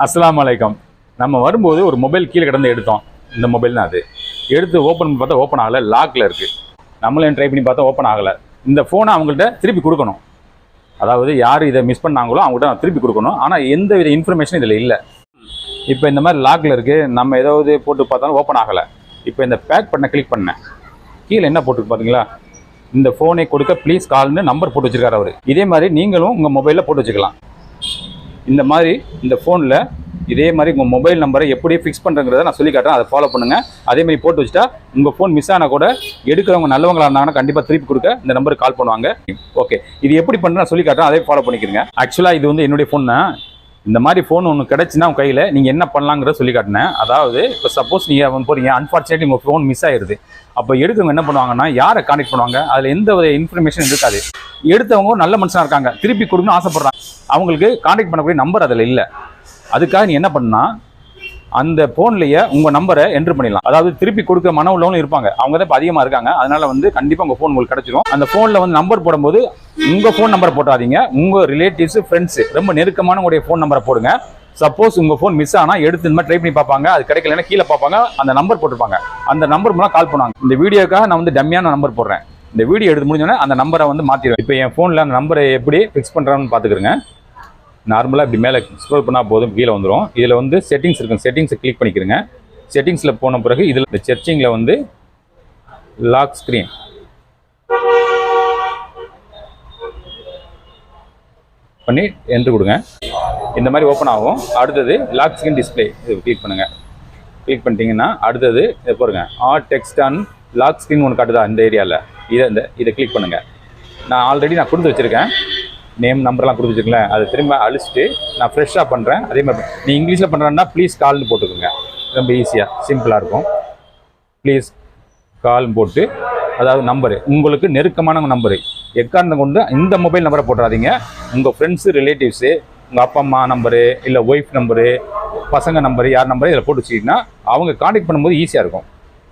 அஸ்லாம் வலைக்கம் நம்ம வரும்போது ஒரு மொபைல் கீழே கிடந்து எடுத்தோம். இந்த மொபைல் தான் அது. எடுத்து ஓப்பன் பண்ணி பார்த்தா ஓப்பன் ஆகலை லாக்கில் இருக்குது நம்மளும் ட்ரை பண்ணி பார்த்தா ஓப்பன் ஆகலை. இந்த ஃபோனை அவங்கள்ட்ட திருப்பி கொடுக்கணும். அதாவது யார் இதை மிஸ் பண்ணாங்களோ அவங்கள்ட்ட நான் திருப்பி கொடுக்கணும். ஆனால் எந்த வித இன்ஃபர்மேஷன் இதில் இல்லை. இப்போ இந்த மாதிரி லாக்கில் இருக்குது நம்ம ஏதாவது போட்டு பார்த்தாலும் ஓப்பன் ஆகலை. இப்போ இந்த பேக் பண்ண கிளிக் பண்ணேன். கீழே என்ன போட்டுருக்கு பார்த்தீங்களா? இந்த ஃபோனை கொடுக்க ப்ளீஸ் கால்னு நம்பர் போட்டு வச்சிருக்காரு அவர். இதே மாதிரி நீங்களும் உங்கள் மொபைலில் போட்டு வச்சுக்கலாம். இந்த மாதிரி இந்த ஃபோனில் இதே மாதிரி உங்கள் மொபைல் நம்பரை எப்படி ஃபிக்ஸ் பண்ணுறங்கிறத நான் சொல்லி காட்டுறேன். அதை ஃபாலோ பண்ணுங்கள் அதே மாதிரி போட்டு வச்சுட்டா உங்கள் ஃபோன் மிஸ் ஆனால் கூட எடுக்கிறவங்க நல்லவங்களாக இருந்தாங்கன்னா கண்டிப்பாக திருப்பி கொடுக்க இந்த நம்பருக்கு கால் பண்ணுவாங்க. ஓகே இது எப்படி பண்ணுறேன் சொல்லி காட்டுறேன். அதே ஃபாலோ பண்ணிக்கிறேங்க ஆக்சுவலாக இது வந்து என்னுடைய ஃபோன் தான் இந்த மாதிரி ஃபோன் ஒன்று கிடச்சின்னா உங்கள் கையில் நீங்கள் என்ன பண்ணலாங்கிறத சொல்லி காட்டினேன். அதாவது இப்போ சப்போஸ் நீங்கள் போகிறீங்க அன்ஃபார்ச்சுனேட்லி உங்கள் ஃபோன் மிஸ் ஆயிடுது அப்போ எடுக்கிறவங்க என்ன பண்ணுவாங்கன்னா யாரை கான்டெக்ட் பண்ணுவாங்க? அதில் எந்த வித இன்ஃபர்மேஷன் இருக்காது. எடுத்தவங்க நல்ல மனுஷனாக இருக்காங்க. திருப்பி கொடுக்கணும்னு ஆசைப்பட்றாங்க. அவங்களுக்கு கான்டெக்ட் பண்ணக்கூடிய நம்பர் அதில் இல்லை. அதுக்காக நீ என்ன பண்ணால் அந்த ஃபோன்லேயே உங்கள் நம்பரை என்ட்ரு பண்ணிடலாம். அதாவது திருப்பி கொடுக்க மன உள்ளவங்களும் இருப்பாங்க. அவங்க தான் இப்போ அதிகமாக இருக்காங்க. அதனால வந்து கண்டிப்பாக உங்கள் ஃபோன் உங்களுக்கு கிடச்சிரும். அந்த ஃபோனில் வந்து நம்பர் போடும்போது உங்கள் ஃபோன் நம்பர் போட்டாதீங்க. உங்கள் ரிலேட்டிவ்ஸ் ஃப்ரெண்ட்ஸு ரொம்ப நெருக்கமான உங்களுடைய ஃபோன் நம்பரை போடுங்க. சப்போஸ் உங்கள் ஃபோன் மிஸ் ஆனால் எடுத்து இந்த மாதிரி ட்ரை பண்ணி பார்ப்பாங்க. அது கிடைக்கலன்னா கீழே பார்ப்பாங்க. அந்த நம்பர் போட்டிருப்பாங்க. அந்த நம்பர் மூலம் கால் பண்ணுவாங்க. இந்த வீடியோக்காக நான் வந்து டம்மியான நம்பர் போடுறேன். இந்த வீடியோ எடுத்து முடிஞ்சோடனே அந்த நம்பரை வந்து மாற்றிடுவேன் இப்போ என் ஃபோனில் அந்த நம்பரை எப்படி ஃபிக்ஸ் பண்ணுறான்னு பார்த்துக்கிறேங்க நார்மலாக இப்படி மேலே ஸ்க்ரோல் பண்ணால் போதும் கீழே வந்துடும் இதில் வந்து செட்டிங்ஸ் இருக்கும். செட்டிங்ஸை கிளிக் பண்ணிக்கிறங்க செட்டிங்ஸில் போன பிறகு இதில் இந்த செர்ச்சிங்கில் வந்து லாக் ஸ்க்ரீன் பண்ணி என்ட்ரு கொடுங்க. இந்த மாதிரி ஓப்பன் ஆகும். அடுத்தது லாக் ஸ்க்ரீன் டிஸ்ப்ளே இது கிளிக் பண்ணுங்கள் கிளிக் பண்ணிட்டீங்கன்னா அடுத்தது இதை பாருங்க. Add text on lock screen ஒன்று காட்டுதா இந்த ஏரியாவில் இதை இந்த இதை கிளிக் பண்ணுங்கள் நான் ஆல்ரெடி நான் கொடுத்து வச்சுருக்கேன். நேம் நம்பர்லாம் கொடுத்து வச்சுருக்கேன் அதை திரும்ப அழிச்சிட்டு நான் ஃப்ரெஷ்ஷாக பண்ணுறேன் அதே மாதிரி நீ இங்கிலீஷில் பண்ணுறேன்னா ப்ளீஸ் கால்னு போட்டுக்கோங்க. ரொம்ப ஈஸியாக சிம்பிளாக இருக்கும். ப்ளீஸ் கால்னு போட்டு அதாவது நம்பரு உங்களுக்கு நெருக்கமான நம்பரு எக்காரணம் கொண்டு இந்த மொபைல் நம்பரை போட்டுறாதீங்க. உங்கள் ஃப்ரெண்ட்ஸு ரிலேட்டிவ்ஸு உங்கள் அப்பா அம்மா நம்பரு இல்லை ஒய்ஃப் நம்பரு பசங்க நம்பரு யார் நம்பரு இதில் போட்டு வச்சிங்கன்னா அவங்க காண்டாக்ட் பண்ணும்போது ஈஸியாக இருக்கும்.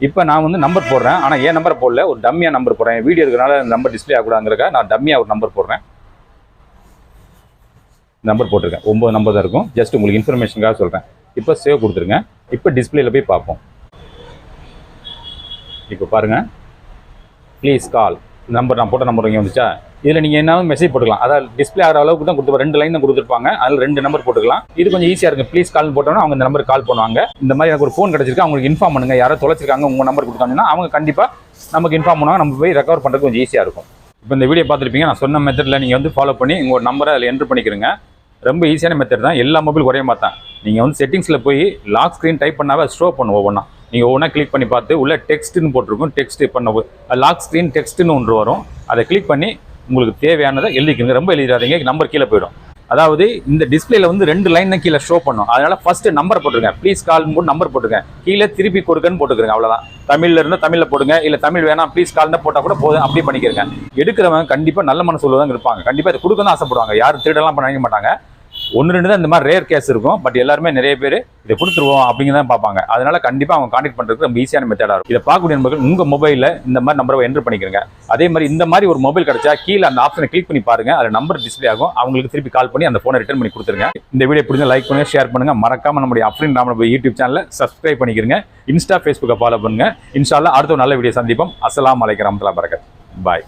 இப்போ நான் வந்து நம்பர் போடுறேன். ஆனால் என் நம்பரை போடல. ஒரு டம்மியாக நம்பர் போடுறேன். வீடியோ இருக்கிறனால நம்பர் டிஸ்ப்ளே ஆகக்கூடாதுங்கிறக்க நான் டம்மியாக ஒரு நம்பர் போடுறேன். நம்பர் போட்டிருக்கேன். ஒம்பது நம்பர் தான் இருக்கும். ஜஸ்ட் உங்களுக்கு இன்ஃபர்மேஷனுக்காக சொல்கிறேன் இப்போ சேவ் கொடுத்துருங்க. இப்போ டிஸ்பிளேயில் போய் பார்ப்போம். இப்போ பாருங்கள் ப்ளீஸ் கால் நம்பர் நான் போட்ட நம்பர் இங்கே வந்துச்சா? இதில் நீங்கள் என்ன மெசேஜ் போட்டுக்கலாம். அதாவது டிஸ்ப்ளே ஆகிற அளவுக்கு தான் கொடுத்து ரெண்டு லைன் தான் கொடுத்துருப்பாங்க. அதில் ரெண்டு நம்பர் போட்டுக்கலாம். இது கொஞ்சம் ஈஸியாக இருக்கும் ப்ளீஸ் கால் போட்டோம்னா அவங்க இந்த நம்பருக்கு கால் பண்ணுவாங்க. இந்த மாதிரி எனக்கு ஒரு ஃபோன் கிடச்சிருக்கு. அவங்களுக்கு இன்ஃபார்ம் பண்ணுங்க. யாரோ தொலைச்சிருக்காங்க உங்கள் நம்பர் கொடுத்தாங்கன்னா அவங்க கண்டிப்பாக நமக்கு இன்ஃபார்ம் பண்ணுவாங்க. நம்ம போய் ரெக்கவர் பண்ணுறதுக்கு கொஞ்சம் ஈஸியாக இருக்கும். இப்போ இந்த வீடியோ பார்த்துருப்பீங்க. நான் சொன்ன மெத்தடில் நீங்கள் வந்து ஃபாலோ பண்ணி உங்கள் நம்பரை அதில் என்ட்ரு பண்ணிக்கிறேங்க. ரொம்ப ஈஸியான மெத்தட் தான். எல்லா மொபைல் ஒரே மாதிரி தான். நீங்கள் வந்து செட்டிங்ஸில் போய் லாக் ஸ்க்ரீன் டைப் பண்ணாவே ஸ்டோ பண்ணும் ஒவ்வொன்றா நீங்கள் ஒவ்வொன்றா கிளிக் பண்ணி பார்த்து உள்ளே டெக்ஸ்ட்டுன்னு போட்டிருக்கும். டெக்ஸ்ட் பண்ண லாக் ஸ்க்ரீன் டெக்ஸ்ட்டுன்னு ஒன்று வரும். அதை கிளிக் பண்ணி உங்களுக்கு தேவையானதை எழுதிக்கங்க. ரொம்ப எழுதிடாதீங்க. நம்பர் கீழே போயிடும். அதாவது இந்த டிஸ்பிளேல வந்து ரெண்டு லைன் தான் கீழே ஷோ பண்ணும். அதனால ஃபர்ஸ்ட் நம்பர் போட்டுருங்க ப்ளீஸ் கால் போட்டு நம்பர் போட்டுருங்க கீழே திருப்பி கொடுக்கன்னு போட்டுக்கிறங்க அவ்வளோதான் தமிழ்ல இருந்தால் தமிழ்ல போடுங்க இல்ல தமிழ் வேணாம் ப்ளீஸ் கால்னு போட்டால் கூட போதும் அப்படி பண்ணிக்கிறேன். எடுக்கிறவங்க கண்டிப்பாக நல்ல மனசு உள்ளதாங்க இருப்பாங்க. கண்டிப்பாக இதை கொடுக்க தான் ஆசைப்படுவாங்க. யாரும் திருடலாம் பண்ண மாட்டாங்க. ஒன்று ரெண்டு தான் இந்த மாதிரி ரேர் கேஸ் இருக்கும். பட் எல்லாருமே நிறைய பேர் இதை கொடுத்துருவோம் அப்படிங்க தான் பார்ப்பாங்க. அதனால கண்டிப்பாக அவங்க கான்டாக்ட் பண்ணுறதுக்கு ரொம்ப ஈஸியான மெத்தடாக இருக்கும். இதை பார்க்கக்கூடிய நண்பர்கள் உங்கள் மொபைலில் இந்த மாதிரி நம்பரை என்ட்ரு பண்ணிக்கிறங்க. அதே மாதிரி இந்த மாதிரி ஒரு மொபைல் கிடச்சா கீழே அந்த ஆப்ஷனை கிளிக் பண்ணி பாருங்கள் அதில் நம்பர் டிஸ்பிளே ஆகும். அவங்களுக்கு திருப்பி கால் பண்ணி அந்த ஃபோனை ரிட்டர்ன் பண்ணி கொடுத்துருங்க. இந்த வீடியோ பிடிச்ச லைக் பண்ணுங்க ஷேர் பண்ணுங்கள் மறக்காம நம்முடைய அப்ரின் ராமன் யூடியூப் சேனலை சப்ஸ்கிரைப் பண்ணிக்கிறங்க இன்ஸ்டா ஃபேஸ்புக்கை ஃபாலோ பண்ணுங்கள் இன்ஷால்லா அடுத்த ஒரு நல்ல வீடியோ சந்திப்போம். அஸ்லாம் அலைக்கும் ரஹ்மத்துல்லாஹி பரகத் பாய்